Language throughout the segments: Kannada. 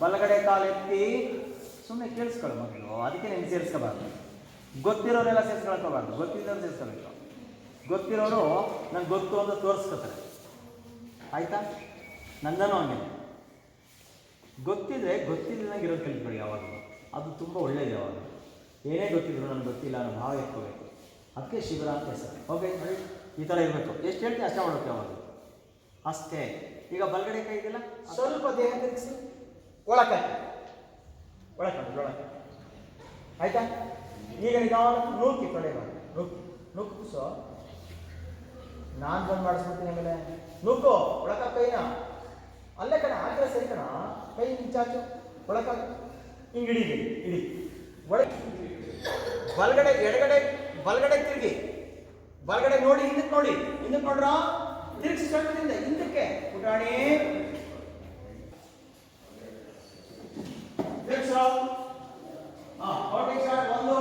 ಬಲಗಡೆ ಕಾಲು ಎತ್ತಿ ಸುಮ್ಮನೆ ಕೇಳಿಸ್ಕೊಳ್ಳಿ ಮಕ್ಕಳು ಅದಕ್ಕೆ ನೀನು ಸೇರಿಸ್ಕೋಬಾರ್ದು. ಗೊತ್ತಿರೋರೆಲ್ಲ ಸೇರಿಸ್ಕೊಳ್ಕೋಬಾರ್ದು ಗೊತ್ತಿದ್ದವ್ರು ಸೇರಿಸ್ಕೋಬೇಕು. ಗೊತ್ತಿರೋರು ನಂಗೆ ಗೊತ್ತು ಅಂತ ತೋರಿಸ್ಕೊತಾರೆ. ಆಯ್ತಾ? ನಂದನೂ ಹಂಗೆ. ಗೊತ್ತಿದ್ರೆ ಗೊತ್ತಿಲ್ಲದಂಗೆ ಇರೋದು ಕಲಿತ್ಕೊಳ್ಳಿ ಯಾವಾಗಲೂ. ಅದು ತುಂಬ ಒಳ್ಳೇದು ಯಾವಾಗ ಏನೇ ಗೊತ್ತಿದ್ರು ನನಗೆ ಗೊತ್ತಿಲ್ಲ ಅನ್ನೋ ಭಾವ ಇಟ್ಕೋಬೇಕು. ಅದಕ್ಕೆ ಶಿಬಿರ ಅಂತ ಹೆಸರು. ಓಕೆ ಈ ಥರ ಇರಬೇಕು. ಎಷ್ಟು ಹೇಳ್ತೀನಿ ಅಷ್ಟೇ ಮಾಡೋಕೆ ಯಾವಾಗ ಅಷ್ಟೇ. ಈಗ ಬಲಗಡೆ ಕೈ ಇದೆಯಲ್ಲ? ಸ್ವಲ್ಪ ದೇಹ ತಿರುಗಿಸಿ. ಒಳಕ್ಕೆ ಒಳಕ್ಕೆ ಒಳಕ್ಕೆ ಆಯ್ತಾ ಈಗ ನಿಧಾನ ನೂಕಿ ಕಡೆ ಮಾಡಿ ನೂಕಿ ನುಕ್ಕು ಸೊ ನಾನು ಬಂದು ಮಾಡಿಸ್ಬಿಡ್ತೀನಿ ಆಮೇಲೆ. ನುಗ್ಗು ಒಳಕ ಕೈನ. ಅಲ್ಲೇ ಕಣ, ಆ ಕಡೆ ಸರಿ ಕಣ. ಕೈ ಚಾಚು ಒಳಕ. ಹಿಂಗೆ ಇಡಿ ಇಡಿ ಒಳ ಬಲಗಡೆ, ಎಡಗಡೆ, ಬಲಗಡೆ ತಿರುಗಿ. ಬಲಗಡೆ ನೋಡಿ ಹಿಂದಕ್ಕೆ ನೋಡಿ. ಹಿಂದಕ್ಕೆ ನೋಡ್ರ? ತಿರುಗಿಸಿ ಸ್ವಲ್ಪದಿಂದ ಹಿಂದಕ್ಕೆ. ಪುಟಾಣಿ ತಿರುಗಿಸೋ ಹಾ ಹೊರಟಿ ಸ್ಟಾರ್ಟ್ ಒಂದು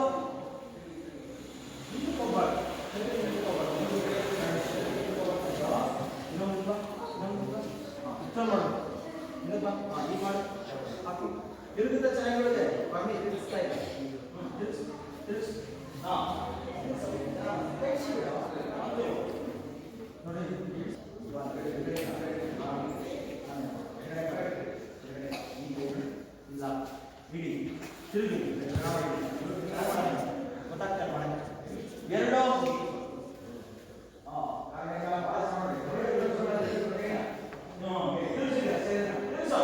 ಹಿಂದಕ್ಕೆ ಹೋಗ್ಬಾರ್ದು ಹಿಂದಕ್ಕೆ ಹೋಗ್ಬಾರ್ದು ಇನ್ನೊಂದು ಬಾ, ಇನ್ನೊಂದು ಬಾ. ಹಾ, ಇಷ್ಟೊಂದು ಮಾಡು. ಇನ್ನೊಂದು ಬಾ. ಹಾ, ಹೀಗ್ ಮಾಡು. ಹಾಕು. ತಿರುಗಿದ್ರೆ ಚೆನ್ನಾಗಿರುತ್ತೆ ಕಮ್ಮಿ ತಿರುಗಿಸ್ತಾ ಇದೆ ಹ್ಮ್, ತಿರುಗಿಸು ತಿರುಗಿಸು ಹಾ ಹಾ, ತಿರುಗಿಸು ಬಿಡು. ಅದು. ನೋಡಿ ಬಾ, ಕಡೆ, ಕಡೆ, ಕಡೆ. ಹಾ. ಹಾ. ಎಡಗಡೆ, ಬಲಗಡೆ. ಎಡಗಡೆ. ಹೀಗೆ. ಇಲ್ಲ ಇಡಿ ತಿರುಗಿ ಗೊತ್ತಾಗ್ತಾ ಇಲ್ಲ ಮಾಡಕ್ಕೆ. ಎರಡು ಹಾ, ಕಾಲಿನೆಲ್ಲ ಪಾಸ್ ಮಾಡಿ. ಹ್ಮ್, ತಿರ್ಗ್ಸಿದೆ, ಸರಿ, ತಿರ್ಗ್ಸು.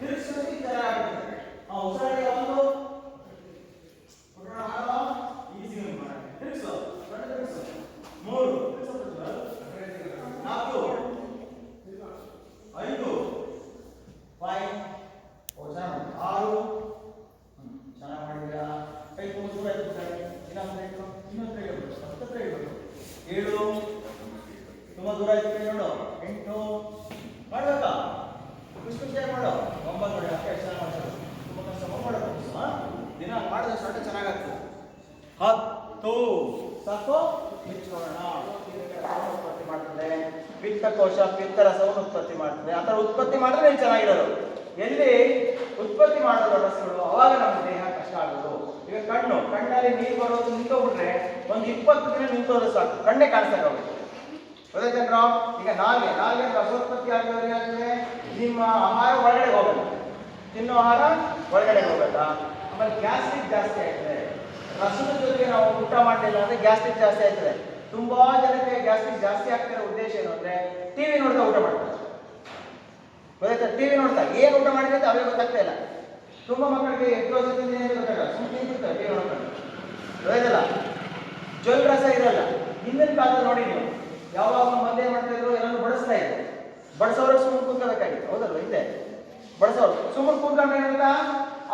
ತಿರ್ಗ್ಸಿದ್ರೆ ಈ ಥರ ಆಗುತ್ತೆ. ಹಾ, ಉಸಿರಾಡಿ ಒಂದು. ಪುಟಾಣ ಮಾಡೋ. Easy ಆಗಿ ಮಾಡಿ. ತಿರ್ಗ್ಸು. ದೊಡ್ಡ ತಿರ್ಗ್ಸು. ಮೂರು. ತಿರ್ಗ್ಸು ಪ್ರಜ್ವಲ್. ನಾಲ್ಕು. ಐದು. Five. ಓ, ಚೆನ್ನಾಗ್ ಮಾಡಿ. ಆರು. ಹ್ಮ್, ಚೆನ್ನಾಗ್ ಮಾಡಿದ್ದೀರಾ. ಕೈ ತುಂಬ ದೂರ ಇಟ್ಟು ಬಿಟ್ಟಾರೆ. ಇನ್ನೊಂದು ಕೈ ಇಟ್ಟು. ಇನ್ನೊಂದು ಕೈ ಇಡು. ಹತ್ತತ್ರ ಇಡ್ಬೇಕು. ಏಳು ತುಂಬಾ ದೂರ ಆಯ್ತು ಕೈ ನೋಡು ಎಂಟು ಮಾಡ್ಬೇಕಾ ಖುಷಿ ಖುಷಿಯಾಗಿ ಮಾಡು ಒಂಬತ್ತು ನೋಡಿ ಅಷ್ಟೇ ಚೆನ್ನಾಗಿ ಮಾಡ್ತಾರೆ ತುಂಬ ಕಷ್ಟ ಮಾಡಬೇಕು ಹಾ ದಿನ ಮಾಡಿದ್ರೆ ಸ್ವಲ್ಪ ಚೆನ್ನಾಗಾಗ್ತದೆ ಹತ್ತು ಸಾಕು ಮಿಚ್ಚೋಣ ಉತ್ಪತ್ತಿ ಮಾಡ್ತದೆ ಪಿತ್ತಕೋಶ ಪಿತ್ತರಸವನ್ನು ಉತ್ಪತ್ತಿ ಮಾಡ್ತದೆ. ಆ ಥರ ಉತ್ಪತ್ತಿ ಮಾಡಿದ್ರೆ ಚೆನ್ನಾಗಿರೋದು. ಎಲ್ಲಿ ಉತ್ಪತ್ತಿ ಮಾಡೋದು ರಸಗಳು ಅವಾಗ ನಮ್ಮ ದೇಹ ಕಷ್ಟ ಆಗೋದು. ಈಗ ಕಣ್ಣು, ಕಣ್ಣಲ್ಲಿ ನೀರು ಬರೋದು ನಿಂತೋಗ್ಬಿಟ್ರೆ ಒಂದು ಇಪ್ಪತ್ತು ದಿನ ನಿಂತೋದ್ರೆ ಸಾಕು. ಕಣ್ಣೇ ಹೋಗುತ್ತೆ ಗೊತ್ತಾಯ್ತೇನ್ರ ಈಗ ನಾಲ್ಗೆ ನಾಲ್ಗೆ ರಸೋತ್ಪತ್ತಿ ಆಗಿದ್ರೆ ಏನಾಗ್ತದೆ ನಿಮ್ಮ ಆಹಾರ ಒಳಗಡೆ ಹೋಗುತ್ತೆ ತಿನ್ನೋ ಆಹಾರ ಒಳಗಡೆ ಹೋಗಲ್ಲ. ಆಮೇಲೆ ಗ್ಯಾಸ್ಟ್ರಿಕ್ ಜಾಸ್ತಿ ಆಗ್ತದೆ ರಸದ ಜೊತೆಗೆ ನಾವು ಊಟ ಮಾಡಲಿಲ್ಲ ಅಂದ್ರೆ ಗ್ಯಾಸ್ಟ್ರಿಕ್ ಜಾಸ್ತಿ ಆಗ್ತದೆ ತುಂಬಾ ಜನಕ್ಕೆ ಗ್ಯಾಸ್ಟ್ರಿಕ್ ಜಾಸ್ತಿ ಆಗ್ತಿರೋ ಉದ್ದೇಶ ಏನು ಅಂದ್ರೆ ಟಿವಿ ನೋಡ್ತಾ ಊಟ ಮಾಡ್ತಾರೆ. ಟಿವಿ ನೋಡ್ತಾ. ಏನು ಊಟ ಮಾಡಿದ್ರೆ ಅಂತ ಅವ್ರಿಗೆ ಗೊತ್ತಾಗ್ತಾ ಇಲ್ಲ. ತುಂಬಾ ಮಕ್ಕಳಿಗೆ ಎಷ್ಟು ವರ್ಷ ಅಂತ ಗೊತ್ತಾಗಲ್ಲ. ಸುಮ್ಮನೆ ತಿಂತಿರ್ತಾರೆ ಟಿವಿ ಗೊತ್ತಾಯ್ತಲ್ಲ? ಜೊಲ್ ರಸ ಇರಲ್ಲ. ಹಿಂದಿನ ಕಾಲದಲ್ಲಿ ನೋಡಿ ನೀವು ಯಾವಾಗ ಮಂದೇ ಮಾಡ್ತಾ ಇದ್ರು? ಎಲ್ಲರೂ ಬಡಿಸ್ತಾ ಇದ್ರು. ಬಡಿಸೋರು ಸುಮ್ಮನೆ ಕೂತ್ಕೋಬೇಕಾಗಿತ್ತು ಹೌದಲ್ವ? ಹಿಂದೆ. ಬಡಿಸೋರು. ಸುಮ್ಮನೆ ಕೂತ್ಕೊಂಡ್ರೆ ಏನಂತ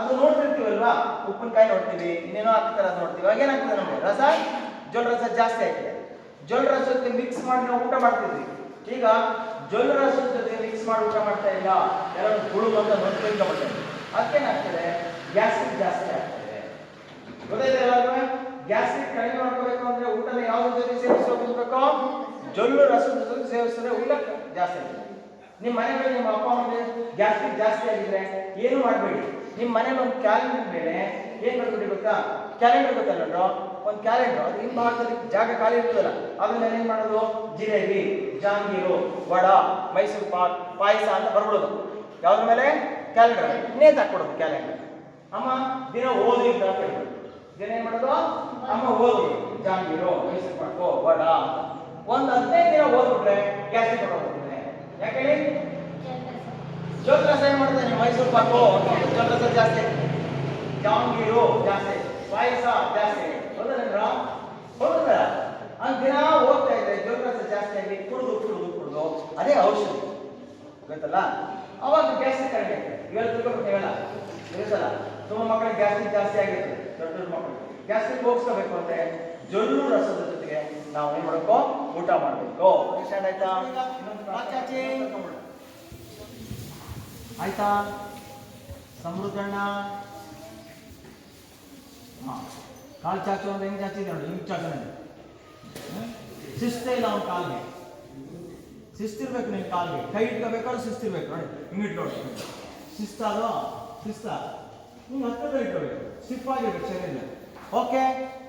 ಅದು ನೋಡ್ತಿರ್ತೀವಲ್ವಾ? ಉಪ್ಪಿನಕಾಯಿ ನೋಡ್ತೀವಿ, ಇನ್ನೇನೋ ಹಾಕ್ತಾರೆ ಅದು ನೋಡ್ತೀವಿ. ಅವಾಗ ಏನಾಗ್ತದೆ ನಮಗೆ? ರಸ? ಜೊಲ್ ರಸ ಜಾಸ್ತಿ ಆಗ್ತದೆ ಜೊಲ್ ಜೊತೆ ಮಿಕ್ಸ್ ಮಾಡಿ ನಾವು ಊಟ ಮಾಡ್ತಿದ್ವಿ. ಈಗ ರಸದ ಜೊತೆ ಮಿಕ್ಸ್ ಮಾಡಿ ಊಟ ಮಾಡ್ತಾ ಇಲ್ಲ. ಎಲ್ಲರೂ ಹುಳು ಅಂತ ನೋಡ್ಕೊಂಡು ಮಾಡ್ತಾ ಇದ್ವಿ ಅದಕ್ಕೇನಾಗ್ತದೆ ಗ್ಯಾಸ್ಟ್ರಿಕ್ ಜಾಸ್ತಿ ಆಗ್ತದೆ. ಗೊತ್ತಾಯ್ತಾ ಎಲ್ಲರೂ ಗ್ಯಾಸ್ಟ್ರಿಕ್ ಕಡಿಮೆ ಮಾಡ್ಕೋಬೇಕು ಅಂದ್ರೆ ಊಟನ ರೀತಿ ಜೊತೆ ಸೇವಿಸಬೇಕು ಜೊಲ್ಲು ರಸದ ಜೊತೆ ಸೇವಿಸಿದ್ರೆ ಊಟ ಜಾಸ್ತಿ ಆಗುತ್ತೆ ನಿಮ್ಮ ಮನೆಯಲ್ಲಿ ನಿಮ್ಮ ಅಪ್ಪ ಅಮ್ಮಗೆ ಗ್ಯಾಸ್ಟ್ರಿಕ್ ಜಾಸ್ತಿ ಆಗಿದ್ರೆ ಏನು ಮಾಡಬೇಡಿ? ನಿಮ್ಮ ಮನೇಲಿ ಒಂದು ಕ್ಯಾಲೆಂಡರ್ ಮೇಲೆ ಏನು ಮಾಡ್ಬಿಡಿ ಗೊತ್ತಾ? ಕ್ಯಾಲೆಂಡರ್ ಗೊತ್ತಲ್ಲ ಒಂದು ಕ್ಯಾಲೆಂಡರ್ ಅದು ಹಿಂಭಾಗದಲ್ಲಿ ಜಾಗ ಖಾಲಿ ಇರ್ತದಲ್ಲ, ಅದನ್ನ ಏನು ಮಾಡೋದು? ಜಿಲೇಬಿ, ಜಾಂಗೀರು, ವಡ, ಮೈಸೂರು ಪಾಕ್, ಪಾಯಸ ಅಂತ ಬರ್ಬಿಡೋದು. ಯಾವ್ದ್ರ ಮೇಲೆ? ಕ್ಯಾಲೆಂಡರ್ ನೇತು ಹಾಕ್ಬಿಡೋದು ಕ್ಯಾಲೆಂಡರ್ ಅಮ್ಮ, ದಿನ ಓದಿ ಅಂತ ಹೇಳ್ಬೋದು ದಿನ ಏನ್ ಮಾಡೋದು? ಅಮ್ಮ ಓದು ಜಾಂಗೀರು, ಮೈಸೂರು ಪಾಕು, ವಡ ಒಂದ್ ಹದಿನೈದು ದಿನ ಓದ್ಬಿಟ್ರೆ ಗ್ಯಾಸ್ಟ್ರಿಕ್ ಹೊರಗೋಗ್ತದೆ ಯಾಕೆ ಹೇಳಿ? ಏನ್ ಮಾಡ್ತಾನೆ? ಮೈಸೂರು ಪಾಕು ಜೋತ್ರಸ ಜಾಸ್ತಿ. ಜಾಂಗೀರು ಜಾಸ್ತಿ. ಪಾಯಸ ಜಾಸ್ತಿ. ದಿನ ಹೋಗ್ತಾ ಇದ್ರೆ ಜೋತ್ರಸ ಜಾಸ್ತಿ ಆಗಿ ಕುಡಿದು ಕುಡಿದು ಕುಡಿದು ಅದೇ ಔಷಧಿ. ಗೊತ್ತಲ್ಲ? ಅವಾಗ ಗ್ಯಾಸ್ ಕಡಿಮೆ ಇವೆಲ್ಲ ತಿಳ್ಕೊಬೇಕಲ್ಲ ಇರುತ್ತಲ್ಲ ತುಂಬ ಮಕ್ಕಳಿಗೆ ಗ್ಯಾಸ್ಟ್ರಿಕ್ ಜಾಸ್ತಿ ಆಗಿರ್ತದೆ ದೊಡ್ಡ ದೊಡ್ಡ ಮಕ್ಕಳು ಗ್ಯಾಸ್ಟ್ರಿಕ್ ಹೋಗಿಸ್ಕೋಬೇಕು ಅಂದ್ರೆ ಜೊಲ್ಲು ರಸದ ಜೊತೆಗೆ ನಾವು ಏನ್ ಮಾಡಬೇಕು? ಊಟ ಮಾಡಬೇಕು. ಅಂಡರ್ಸ್ಟ್ಯಾಂಡ್ ಆಯ್ತಾ. ಆಯ್ತಾ? ಸಮೃದ್ಧಣ್ಣ. ಹಾ ಕಾಲು ಚಾಚು ಅಂದ್ರೆ ಹೆಂಗೆ ಚಾಚಿದೆ ನೋಡಿ, ಹಿಂಗೆ ಚಾಚು ನೋಡಿ ಹ್ಮ್? ಶಿಸ್ತೇ ಇಲ್ಲ ಅವ್ನ ಕಾಲಿಗೆ. ಶಿಸ್ತಿರ್ಬೇಕು ನಿನ್ನ ಕಾಲಿಗೆ. ಕೈ ಇಟ್ಕೋಬೇಕಾದ್ರೆ ಶಿಸ್ತಿರ್ಬೇಕು, ನೋಡಿ, ಹಿಂಗ್ ಇಟ್ಕೊಂಡು ಶಿಸ್ತಾದೋ ಶಿಸ್ತ? ಹಿಂಗೆ ಹತ್ತಿರ ಇಟ್ಕೋಬೇಕು. ಸ್ಟಿಫ್ ಆಗಿರ್ಬೇಕು ಶರೀರ ಓಕೆ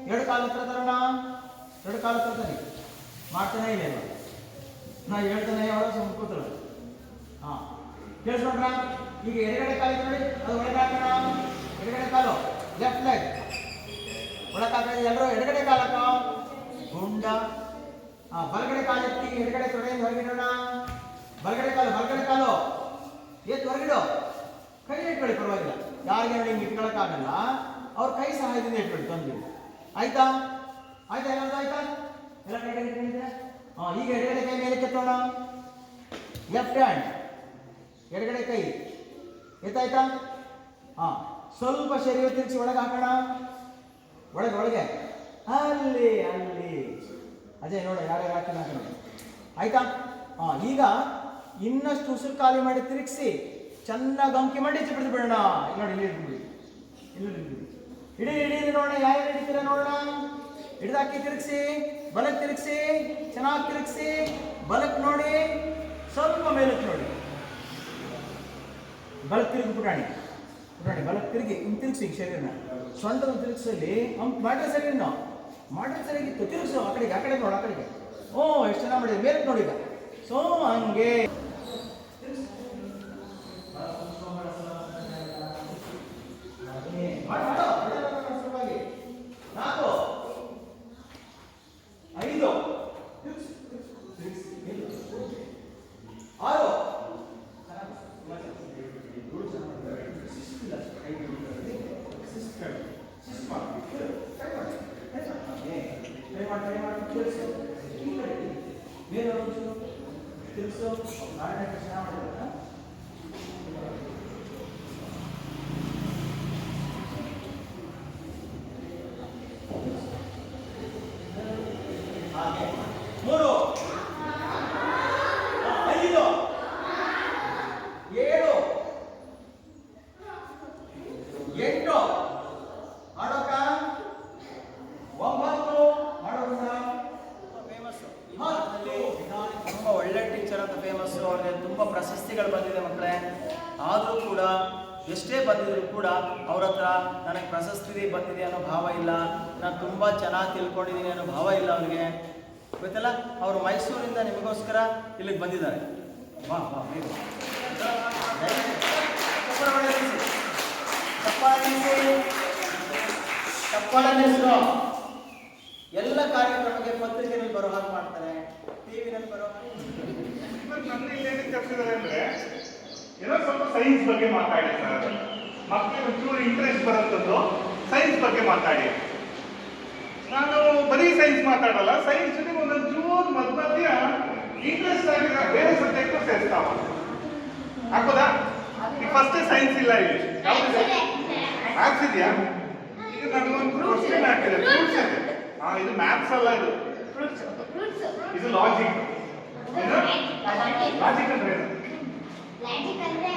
ಎರಡು ಕಾಲು ಹತ್ರ ತರೋಣ. ಎರಡು ಕಾಲು ಹತ್ರ ತರಿ ಮಾಡ್ತಾನೆ ಇಲ್ಲ. ನಾ ಹೇಳ್ತಾನೆ ಯಾವಾಗ ಸುಮ್ಮನೆ ಕೂತಳು ಹಾ. ಕೇಳಿಸ್ಕೊಂಡ್ರ? ಈಗ ಎಡಗಡೆ ಕಾಲು ನೋಡಿ, ಅದು ಒಳಗೆ ಹಾಕೋಣ. ಎಡಗಡೆ ಕಾಲು ಲೆಫ್ಟ್ ಲೆಗ್ ಒಳಗೆ ಹಾಕೋಣ ಎಲ್ಲರೂ ಎಡಗಡೆ ಕಾಲಕ ಗುಂಡ ಬಲಗಡೆ ಕಾಲಕ್ಕೆ ಎಡಗಡೆ ತೊಡೆಯಿಂದ ಹೊರಗಿಡೋಣ. ಬಲಗಡೆ ಕಾಲು ಬಲಗಡೆ ಕಾಲು. ಎತ್ತು ಹೊರಗಿಡು. ಕೈ ಇಟ್ಕೊಳ್ಳಿ, ಪರವಾಗಿಲ್ಲ. ಯಾರಿಗೆ ನಿಮ್ಗೆ ಹಿಂಗೆ ಇಟ್ಕೊಳಕ್ಕಾಗಲ್ಲ. ಅವ್ರ ಕೈ ಸಹಾಯದಿಂದ ಇಟ್ಕೊಳ್ಳಿ ತಂದು ಆಯ್ತಾ? ಆಯ್ತಾ ಎಲ್ಲ ಆಯ್ತಾ? ಎಲ್ಲ ಕೈ ಇಟ್ಕೊಂಡಿದ್ದೀರಾ? ಹಾ, ಈಗ ಎಡಗಡೆ ಕೈ ಮೇಲೆ ಕೆತ್ತೋಣ ಲೆಫ್ಟ್ ಹ್ಯಾಂಡ್ ಎಡಗಡೆ ಕೈ. ಎತ್ತಾಯ್ತಾ? ಹಾ, ಸ್ವಲ್ಪ ಶರೀರ ತಿರುಗಿಸಿ ಒಳಗೆ ಹಾಕೋಣ. ಒಳಗೆ ಒಳಗೆ. ಅಲ್ಲಿ ಅಲ್ಲಿ. ಅದೇ ನೋಡಿ ಯಾರ್ಯಾರು ಹಾಕಿಲ್ಲ ನೋಡಿ. ಆಯ್ತಾ? ಹಾ ಈಗ ಇನ್ನಷ್ಟು ಉಸಿರು ಖಾಲಿ ಮಾಡಿ ತಿರುಗಿಸಿ ಚೆನ್ನಾಗಿ ಅಂಕಿ ಮಾಡಿ ಚಿಪಿಡಿದು ಬಿಡೋಣ. ಇಲ್ಲಿ ನೋಡಿ, ಇಲ್ಲಿ ಇಟ್ಬಿಡಿ ಇಲ್ಲಿ ಇಡಿ ಇಡಿ ನೋಡೋಣ, ಯಾರು ಹಿಡಿತೀರ ನೋಡೋಣ. ಹಿಡಿದಾಕಿ ತಿರುಗಿಸಿ ಬಲಕ್ಕೆ ತಿರುಗಿಸಿ, ಚೆನ್ನಾಗಿ ತಿರುಗಿಸಿ ಬಲಕ್ಕೆ ನೋಡಿ, ಸ್ವಲ್ಪ ಮೇಲಕ್ಕೆ ನೋಡಿ. ಬಲಕ್ಕೆ ತಿರುಗಿ ಪುಟಾಣಿ ಬಲ ತಿರುಗಿ ಹಿಂಗೆ ತಿರುಗಿಸಿ ಶರೀರನ. ಸೊಂಟದ ತಿರುಗಿಸಲಿ ಹಂಗೆ ಮಾಡ್ರೆ ಸರಿ ನಾವು ಮಾಡ್ರೆ ಸರಿಯಾಗಿತ್ತು. ತಿರುಗಿಸು, ಆ ಕಡೆಗೆ, ಆ ಕಡೆ ನೋಡು, ಆ ಕಡೆಗೆ. ಓ, ಎಷ್ಟು ಚೆನ್ನಾಗಿ ಮಾಡಿದೆ. ಮೇಲೆ ನೋಡಿ ಈಗ. ಸೊ, ಹಂಗೆ ಮಾಡು, ಮಾಡು. ಮಾಡು, ಮಾಡು, ಮಾಡು, ಸುಲಭವಾಗಿ. ನಾಲ್ಕು ಐದು ತಿರುಗಿಸು, ತಿರುಗಿಸು, ತಿರುಗಿಸು. ಆರು ಮೂರು ಐದು ಏಳು ಎಂಟು ಮಾಡೋಕ ಒಂಬತ್ತು ಮಾಡೋಣ ತುಂಬ ಒಳ್ಳೆ ಟೀಚರ್ ಅಂತ ಫೇಮಸ್ಸು ಅವ್ರಿಗೆ ತುಂಬ ಪ್ರಶಸ್ತಿಗಳು ಬಂದಿದೆ ಮಕ್ಕಳೇ ಆದರೂ ಕೂಡ ಎಷ್ಟೇ ಬಂದಿದ್ರು ಕೂಡ ಅವ್ರ ಹತ್ರ ನನಗೆ ಪ್ರಶಸ್ತಿ ಬಂದಿದೆ ಅನ್ನೋ ಭಾವ ಇಲ್ಲ. ನಾನು ತುಂಬ ಚೆನ್ನಾಗಿ ತಿಳ್ಕೊಂಡಿದ್ದೀನಿ ಅನ್ನೋ ಭಾವ ಇಲ್ಲ ಅವ್ರಿಗೆ. ಗೊತ್ತಲ್ಲ? ಅವರು ಮೈಸೂರಿಂದ ನಿಮಗೋಸ್ಕರ ಇಲ್ಲಿಗೆ ಬಂದಿದ್ದಾರೆ. ವಾ ವಾ. ಎಲ್ಲ ಕಾರ್ಯಕ್ರಮಕ್ಕೆ ಪತ್ರಿಕೆಯಲ್ಲಿ ಬರೋ ಹಾಗೆ ಮಾಡ್ತಾರೆ. ಟಿವಿನಲ್ಲಿ ಬರೋ ಹಾಗೆ ಅಂದ್ರೆ, ಏನೋ ಸ್ವಲ್ಪ ಸೈನ್ಸ್ ಬಗ್ಗೆ ಮಾತಾಡಿದ್ದಾರೆ ಮಕ್ಕಳಿಗೆ ಒಂಚೂರು ಇಂಟ್ರೆಸ್ಟ್ ಬರುವಂಥದ್ದು ಸೈನ್ಸ್ ಬಗ್ಗೆ ಮಾತಾಡಿ. ನಾನು ಬರೀ ಸೈನ್ಸ್ ಮಾತಾಡಲ್ಲ ಸೈನ್ಸ್ ಜೊತೆಗೆ ಒಂದೊಂದು ಚೂರು ಮಧ್ಯ ಮಧ್ಯ ಇಂಟ್ರೆಸ್ಟ್ ಆಗಿರೋ ಬೇರೆ ಸಬ್ಜೆಕ್ಟ್ ಸೇರಿಸ್ತಾವ. ಹಾಕೋದಾ? ಈಗ ಫಸ್ಟ್ ಸೈನ್ಸ್ ಇಲ್ಲ ಇಲ್ಲಿ. ಯಾವ್ದು ಮ್ಯಾಥ್ಸ್ ಇದೆಯಾ? ಈಗ ನಾನು ಒಂದು ಕ್ವಶನ್ ಹಾಕಿದೆ. ಫ್ರೂಟ್ಸ್ ಇದೆ. ಹಾ ಇದು ಮ್ಯಾಥ್ಸ್ ಅಲ್ಲ ಇದು. ಇದು ಲಾಜಿಕ್ ಲಾಜಿಕ್ ಅಂದ್ರೆ ಲಾಜಿಕ್ ಅಂದ್ರೆ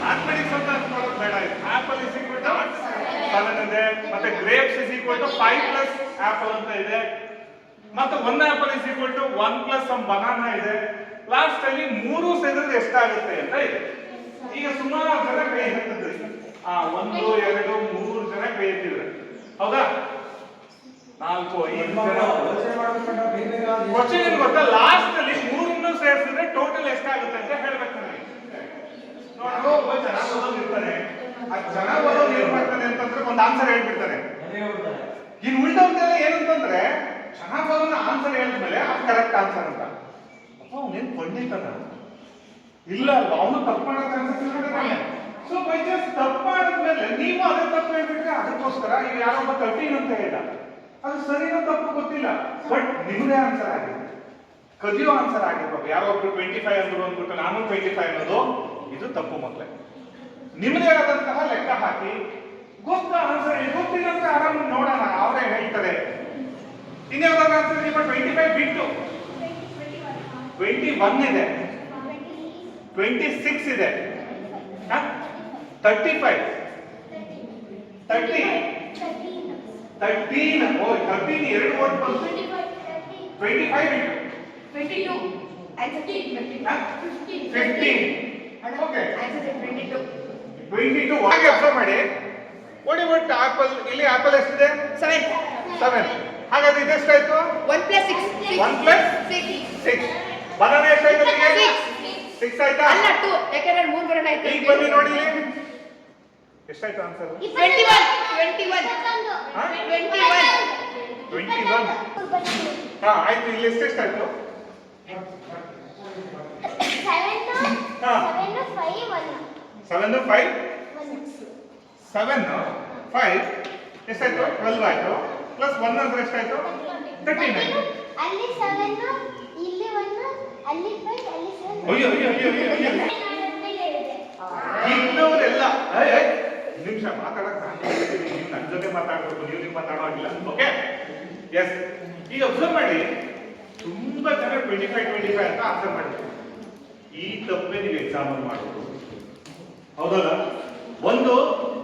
ಮ್ಯಾಥಮೆಟಿಕ್ಸ್ ಅಂತ ನೋಡೋದು ಬೇಡ apple is equal to seven ಇದೆ ಮತ್ತೆ grapes is equal to five plus apple ಅಂತ ಇದೆ. ಮತ್ತೆ one apple is equal to one plus one banana ಇದೆ. ಲಾಸ್ಟ್ ಅಲ್ಲಿ ಮೂರು ಸೇರಿದ್ರೆ ಎಷ್ಟಾಗುತ್ತೆ ಅಂತ ಇದೆ. ಈಗ ಸುಮಾರು ಜನ ಕೈ ಆ ಒಂದು, ಎರಡು, ಮೂರು ಜನ ಕೈ ಹೌದಾ? ನಾಲ್ಕು ಐದು ಜನ ಕ್ವಶನ್ ಏನ್ ಗೊತ್ತಾ? ಲಾಸ್ಟ್ ಅಲ್ಲಿ ಮೂರನ್ನು ಸೇರಿಸಿದ್ರೆ ಟೋಟಲ್ ಎಷ್ಟಾಗುತ್ತೆ ಅಂತ ಹೇಳ್ಬೇಕು ನನಗೆ ಒಬ್ಬ ಚೆನ್ನಾಗಿ ಓದೋನು ಇರ್ತಾನೆ ಆ ಚೆನ್ನಾಗಿ ಓದೋನು ಏನ್ ಮಾಡ್ತಾನೆ ಅಂತಂದ್ರೆ ಒಂದು ಆನ್ಸರ್ ಹೇಳ್ಬಿಡ್ತಾನೆ ಹೋಗ್ತಾರೆ. ಇನ್ ಉಳಿದವ್ರಿಗೆಲ್ಲ ಏನಂತಂದ್ರೆ ಚೆನ್ನಾಗಿ ಓದೋನ ಆನ್ಸರ್ ಹೇಳಿದ್ಮೇಲೆ ಅದು ಕರೆಕ್ಟ್ ಆನ್ಸರ್ ಅಂತ. ಅಪ್ಪ ಅವನೇನ್ ಪಂಡಿತನ ಇಲ್ಲ ಅಲ್ವಾ? ಅವನು ತಪ್ಪು ಮಾಡೋ ಚಾನ್ಸಸ್ ಇರ್ತಾನೆ ಸೊ ಬೈ ಚಾನ್ಸ್ ತಪ್ಪು ಮಾಡಿದ್ಮೇಲೆ ನೀವು ಅದೇ ತಪ್ಪು ಹೇಳ್ಬಿಟ್ರೆ ಅದಕ್ಕೋಸ್ಕರ ಈಗ ಯಾರೊಬ್ಬ ಕಠಿಣ ಅಂತ ಹೇಳ್ದ. ಅದು ಸರಿನೋ ತಪ್ಪು ಗೊತ್ತಿಲ್ಲ. ಬಟ್ ನಿಮ್ಮದೇ ಆನ್ಸರ್ ಆಗಿದೆ. ಕದಿಯೋ ಆನ್ಸರ್ ಆಗಿರ್ಬೇಕು. ಯಾರೋ ಒಬ್ರು ಟ್ವೆಂಟಿ ಫೈವ್ ಅಂದ್ರು ಅಂದ್ಬಿಟ್ಟು ನಾನು ಟ್ವೆಂಟಿ ಫೈವ್ ಅನ್ನೋದು, ಇದು ತಪ್ಪು ಮಕ್ಕಳೇ ನಿಮ್ಮದೇ ಆದಂತಹ ಲೆಕ್ಕ ಹಾಕಿ, ಗೊತ್ತ ಆನ್ಸರ್ ಗೊತ್ತಿಲ್ಲ ಆರಾಮ್ ನೋಡೋಣ, ಅವರೇ ಹೇಳ್ತಾರೆ. ಇನ್ಯಾವ್ದಾದ್ರು ಆನ್ಸರ್ ನಿಮ್ಮ ಟ್ವೆಂಟಿ ಫೈವ್ ಬಿಟ್ಟು. ಟ್ವೆಂಟಿ ಒನ್ ಇದೆ. ಟ್ವೆಂಟಿ ಸಿಕ್ಸ್ ಇದೆ. ತರ್ಟಿ ಫೈವ್ ತರ್ಟಿ ತರ್ಟೀನ್ ಓ ತರ್ಟೀನ್ ಎರಡು ವರ್ಡ್ ಬಂತು ಟ್ವೆಂಟಿ ಫೈವ್ ಬಿಟ್ಟು ಫಿಫ್ಟೀನ್ ಓಕೆ ಟ್ವೆಂಟಿ ಟು ಹಾಗೆ ಅಬ್ಸರ್ವ್ ಮಾಡಿ ಓಡಿ ಒಟ್ಟು ಆಪಲ್ ಇಲ್ಲಿ ಆಪಲ್ ಎಷ್ಟಿದೆ? ಸೆವೆನ್ ಹಾಗಾದ್ರೆ ಇದೆಷ್ಟಾಯ್ತು One one plus One plus? Six. Six banana ಎಷ್ಟಾಯ್ತು. ಸಿಕ್ಸ್ ಆಯ್ತಾ? ಅಲ್ಲ ಟು ಯಾಕಂದ್ರೆ ಮೂರ್ ಬರೋಣ ಆಯ್ತು. ಈಗ ಬನ್ನಿ ನೋಡಿ ಎಷ್ಟಾಯ್ತು answer twenty one twenty one ಹಾ? ಟ್ವೆಂಟಿ ಒನ್ ಟ್ವೆಂಟಿ ಒನ್ ಹಾ ಆಯ್ತು ಇಲ್ಲಿ ಎಷ್ಟು ಎಷ್ಟಾಯ್ತು? ಸೆವೆನ್ ಫೈವ್ ಸೆವೆನ್ ಫೈವ್ ಎಷ್ಟಾಯ್ತು? ಟ್ವೆಲ್ವ್ ಆಯ್ತು. ಪ್ಲಸ್ ಒನ್ ಅಂದ್ರೆ ಎಷ್ಟಾಯ್ತು? ತರ್ಟೀನ್ ಆಯ್ತು ಅಲ್ಲಿ ಸೆವೆನ್ ಇಲ್ಲಿ ಒನ್ ಅಲ್ಲಿ ಫೈವ್ ಅಲ್ಲಿ ಸೆವೆನ್ ಅಯ್ಯೋ ಅಯ್ಯೋ ಅಯ್ಯೋ ಅಯ್ಯೋ ಅಯ್ಯೋ. ಇದ್ದವರೆಲ್ಲ ನಿಮಿಷ ಮಾತಾಡಕ್ ನೀವು ನನ್ನ ಜೊತೆ ಮಾತಾಡಬೇಕು, ನೀವು ನೀವು ಮಾತಾಡೋಗಿಲ್ಲ ಓಕೆ ಎಸ್ ಈಗ ಅಬ್ಸರ್ವ್ ಮಾಡಿ. ತುಂಬಾ ಜನ ಟ್ವೆಂಟಿ ಫೈವ್ ಟ್ವೆಂಟಿ ಫೈವ್ ಅಂತ ಆನ್ಸರ್ ಮಾಡಿದ್ರು ಈ ತಪ್ಪೇ ನೀವು ಎಕ್ಸಾಮ್ ಮಾಡೋದು ಹೌದಲ್ಲ? ಒಂದು,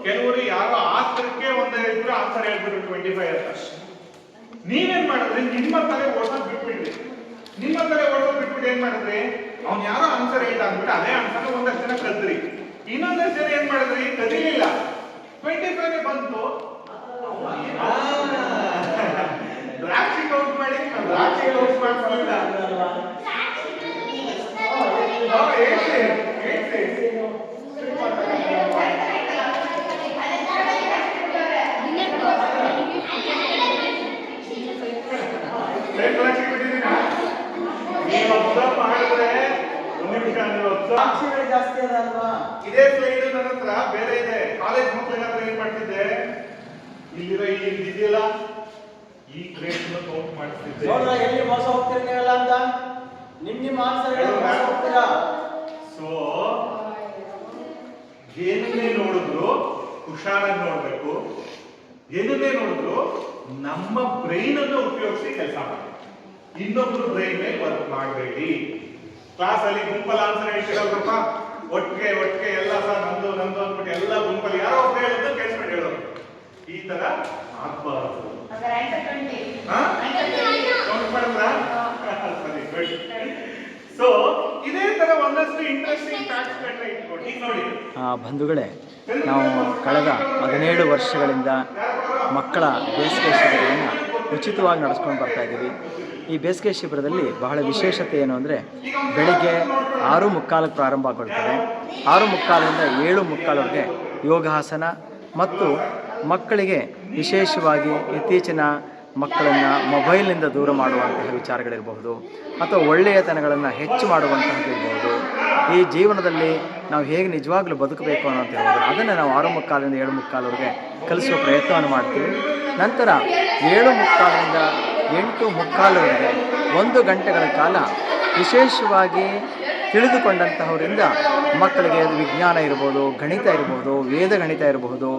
ಕೆಲವರು ಯಾರೋ ಆಸ್ತ್ರಕ್ಕೆ ಒಂದು ಹೇಳಿದ್ರು ಆನ್ಸರ್ ಹೇಳ್ಬಿಟ್ರು ಟ್ವೆಂಟಿ ಫೈವ್ ಅಂತ. ನೀವೇನ್ ಮಾಡಿದ್ರೆ? ನಿಮ್ಮ ತಲೆ ಓಡೋದು ಬಿಟ್ಬಿಡ್ರಿ. ನಿಮ್ಮ ತಲೆ ಓಡೋದು ಬಿಟ್ಬಿಟ್ಟು ಏನ್ ಮಾಡಿದ್ರಿ? ಅವ್ನ್ ಯಾರೋ ಆನ್ಸರ್ ಇಲ್ಲ ಅಂದ್ಬಿಟ್ಟು ಅದೇ ಆನ್ಸರ್ ಒಂದಷ್ಟು ಜನ ಕಲ್ತ್ರಿ. ಇನ್ನೊಂದಷ್ಟು ಜನ ಏನ್ ಮಾಡಿದ್ರಿ? ಕದೀಲಿಲ್ಲ. ಟ್ವೆಂಟಿ ಫೈವ್ ಬಂತು ದ್ರಾಕ್ಷಿ ಕೌಂಟ್ ಮಾಡಿ ದ್ರಾಕ್ಷಿ ಕೌಂಟ್ ಮಾಡ್ಕೊಳ್ಳಿಲ್ಲ ಹೇಳ್ತೀನಿ ಹೇಳ್ರಿ, ಹೇಳ್ರಿ. ಪ್ಲೇಟ್ ದ್ರಾಕ್ಷಿ ಬಿಟ್ಟಿದ್ದೀರಾ? ನೀವು observe ಮಾಡಿದ್ರೆ ಒಂದ್ ನಿಮಿಷ ನೀವು observe ಸಾಕ್ಷಿಗಳು ಜಾಸ್ತಿ ಅದ ಅಲ್ವಾ ಇದೇ ಸ್ಲೈಡ್ ನನ್ನ ಹತ್ರ ಬೇರೆ ಇದೆ ಕಾಲೇಜ್ ಮಕ್ಕಳಿಗಾದ್ರೆ ಏನ್ ಮಾಡ್ತಿದ್ದೆ ಇಲ್ಲಿರೋ ಈ ಇದೆಯಲ್ಲ ಈ ಗ್ರೇಡ್ ಕೌಂಟ್ ಮಾಡ್ತಿದ್ದೆ. ನೋಡ್ರ ಎಲ್ಲಿ ಮೋಸ ಹೋಗ್ತೀರಿ ನೀವೆಲ್ಲ ಅಂತ? ನಿಮ್ ನಿಮ್ ಆನ್ಸರ್ ಹೋಗ್ತೀರಾ? ಸೊ ಏನನ್ನೇ ನೋಡಿದ್ರು ಹುಷಾರಾಗಿ ನೋಡ್ಬೇಕು. ಏನನ್ನೇ ನೋಡಿದ್ರು ನಮ್ಮ ಬ್ರೈನ್ ಅನ್ನು ಉಪಯೋಗಿಸಿ ಕೆಲಸ ಮಾಡಿ. ಇನ್ನೊಬ್ರು ಬ್ರೈನ್ ಮೇಲೆ ವರ್ಕ್ ಮಾಡಬೇಡಿ. ಕ್ಲಾಸ್ ಅಲ್ಲಿ ಗುಂಪಲ್ಲಿ ಆನ್ಸರ್ ಹೇಳ್ತಿರೋದ್ರಪ್ಪ? ಒಟ್ಟಿಗೆ ಒಟ್ಟಿಗೆ ಎಲ್ಲ ಸಹ ನಂದು ನಂದು ಅಂದ್ಬಿಟ್ಟು ಎಲ್ಲ ಗುಂಪಲ್ಲಿ ಯಾರೋ ಒಬ್ಬ ಹೇಳೋದು ಕೇಳಿಸ್ಕೊಂಡು ಹೇಳೋದು. ಈ ತರ ಆಗ್ಬಾರ್ದು ಸೊ ಇದೇ ತರ ಒಂದಷ್ಟು ಇಂಟ್ರೆಸ್ಟಿಂಗ್ ಫ್ಯಾಕ್ಟ್ಸ್ ಗಳನ್ನ ಇಟ್ಕೊಂಡು. ಈಗ ನೋಡಿ. ಆ, ಬಂಧುಗಳೇ ನಾವು ಕಳೆದ ಹದಿನೇಳು ವರ್ಷಗಳಿಂದ ಮಕ್ಕಳ ಬೇಸಿಗೆ ಶಿಬಿರವನ್ನು ಉಚಿತವಾಗಿ ನಡೆಸ್ಕೊಂಡು ಬರ್ತಾ ಇದ್ದೀವಿ. ಈ ಬೇಸಿಗೆ ಶಿಬಿರದಲ್ಲಿ ಬಹಳ ವಿಶೇಷತೆ ಏನು ಅಂದರೆ ಬೆಳಿಗ್ಗೆ ಆರು ಮುಕ್ಕಾಲಕ್ಕೆ ಪ್ರಾರಂಭ ಆಗಿಬಿಡ್ತದೆ ಆರು ಮುಕ್ಕಾಲಿಂದ ಏಳು ಮುಕ್ಕಾಲವರೆಗೆ ಯೋಗಾಸನ ಮತ್ತು ಮಕ್ಕಳಿಗೆ ವಿಶೇಷವಾಗಿ ಇತ್ತೀಚಿನ ಮಕ್ಕಳನ್ನು ಮೊಬೈಲ್ನಿಂದ ದೂರ ಮಾಡುವಂತಹ ವಿಚಾರಗಳಿರಬಹುದು ಅಥವಾ ಒಳ್ಳೆಯತನಗಳನ್ನು ಹೆಚ್ಚು ಮಾಡುವಂತಹದ್ದಿರಬಹುದು ಈ ಜೀವನದಲ್ಲಿ ನಾವು ಹೇಗೆ ನಿಜವಾಗ್ಲೂ ಬದುಕಬೇಕು ಅನ್ನೋಂತಿರ್ಬೋದು ಅದನ್ನು ನಾವು ಆರು ಮುಕ್ಕಾಲಿಂದ ಏಳು ಮುಕ್ಕಾಲವರೆಗೆ ಕಲಿಸುವ ಪ್ರಯತ್ನವನ್ನು ಮಾಡ್ತೀವಿ. ನಂತರ ಏಳು ಮುಕ್ಕಾಲಿಂದ ಎಂಟು ಮುಕ್ಕಾಲವರೆಗೆ ಒಂದು ಗಂಟೆಗಳ ಕಾಲ ವಿಶೇಷವಾಗಿ ತಿಳಿದುಕೊಂಡಂತಹವರಿಂದ ಮಕ್ಕಳಿಗೆ ಅದು ವಿಜ್ಞಾನ ಇರ್ಬೋದು, ಗಣಿತ ಇರ್ಬೋದು, ವೇದ ಗಣಿತ ಇರಬಹುದು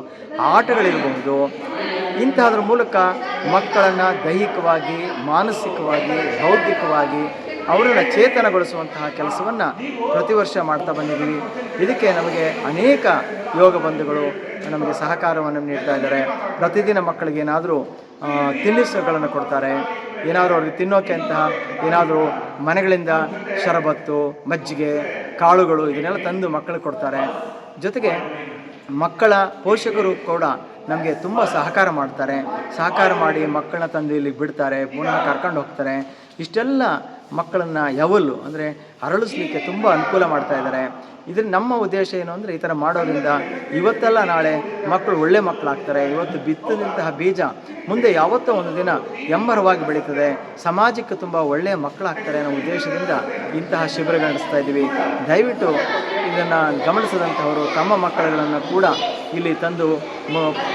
ಆಟಗಳಿರಬಹುದು, ಇಂತಹದ್ರ ಮೂಲಕ ಮಕ್ಕಳನ್ನು ದೈಹಿಕವಾಗಿ, ಮಾನಸಿಕವಾಗಿ, ಬೌದ್ಧಿಕವಾಗಿ ಅವರನ್ನು ಚೇತನಗೊಳಿಸುವಂತಹ ಕೆಲಸವನ್ನು ಪ್ರತಿ ವರ್ಷ ಮಾಡ್ತಾ ಬಂದಿದ್ದೀವಿ. ಇದಕ್ಕೆ ನಮಗೆ ಅನೇಕ ಯೋಗ ಬಂಧುಗಳು ನಮಗೆ ಸಹಕಾರವನ್ನು ನೀಡ್ತಾ ಇದ್ದಾರೆ. ಪ್ರತಿದಿನ ಮಕ್ಕಳಿಗೆ ಏನಾದರೂ ತಿನ್ನಿಸುಗಳನ್ನು ಕೊಡ್ತಾರೆ. ಏನಾದರೂ ಅವ್ರಿಗೆ ತಿನ್ನೋಕೆ ಅಂತ ಏನಾದರೂ ಮನೆಗಳಿಂದ ಶರಬತ್ತು, ಮಜ್ಜಿಗೆ, ಕಾಳುಗಳು ಇದನ್ನೆಲ್ಲ ತಂದು ಮಕ್ಕಳಿಗೆ ಕೊಡ್ತಾರೆ. ಜೊತೆಗೆ ಮಕ್ಕಳ ಪೋಷಕರು ಕೂಡ ನಮಗೆ ತುಂಬ ಸಹಕಾರ ಮಾಡ್ತಾರೆ. ಸಹಕಾರ ಮಾಡಿ ಮಕ್ಕಳನ್ನ ತಂದು ಇಲ್ಲಿಗೆ ಬಿಡ್ತಾರೆ, ಪುನಃ ಕರ್ಕೊಂಡು ಹೋಗ್ತಾರೆ. ಇಷ್ಟೆಲ್ಲ ಮಕ್ಕಳನ್ನು ಯಾವಲ್ಲು ಅಂದರೆ ಅರಳಿಸ್ಲಿಕ್ಕೆ ತುಂಬ ಅನುಕೂಲ ಮಾಡ್ತಾ ಇದ್ದಾರೆ. ಇದ್ರ ನಮ್ಮ ಉದ್ದೇಶ ಏನು ಅಂದರೆ ಈ ಥರ ಮಾಡೋದ್ರಿಂದ ಇವತ್ತೆಲ್ಲ ನಾಳೆ ಮಕ್ಕಳು ಒಳ್ಳೆ ಮಕ್ಕಳಾಗ್ತಾರೆ. ಇವತ್ತು ಬಿತ್ತದಂತಹ ಬೀಜ ಮುಂದೆ ಯಾವತ್ತೋ ಒಂದು ದಿನ ಎಮ್ಮರವಾಗಿ ಬೆಳೀತದೆ. ಸಮಾಜಕ್ಕೆ ತುಂಬ ಒಳ್ಳೆಯ ಮಕ್ಕಳಾಗ್ತಾರೆ ಅನ್ನೋ ಉದ್ದೇಶದಿಂದ ಇಂತಹ ಶಿಬಿರ ನಡೆಸ್ತಾ ಇದ್ದೀವಿ. ದಯವಿಟ್ಟು ಇದನ್ನು ಗಮನಿಸಿದಂಥವರು ತಮ್ಮ ಮಕ್ಕಳುಗಳನ್ನು ಕೂಡ ಇಲ್ಲಿ ತಂದು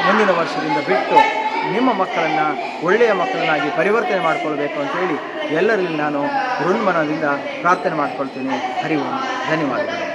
ಮುಂದಿನ ವರ್ಷದಿಂದ ಬಿಟ್ಟು ನಿಮ್ಮ ಮಕ್ಕಳನ್ನು, ಒಳ್ಳೆಯ ಮಕ್ಕಳನ್ನಾಗಿ ಪರಿವರ್ತನೆ ಮಾಡಿಕೊಳ್ಬೇಕು ಅಂತೇಳಿ ಎಲ್ಲರಲ್ಲಿ ನಾನು ಋಣ್ಮನದಿಂದ ಪ್ರಾರ್ಥನೆ ಮಾಡ್ಕೊಳ್ತೀನಿ. ಹರಿ ಓಂ. ಧನ್ಯವಾದಗಳು.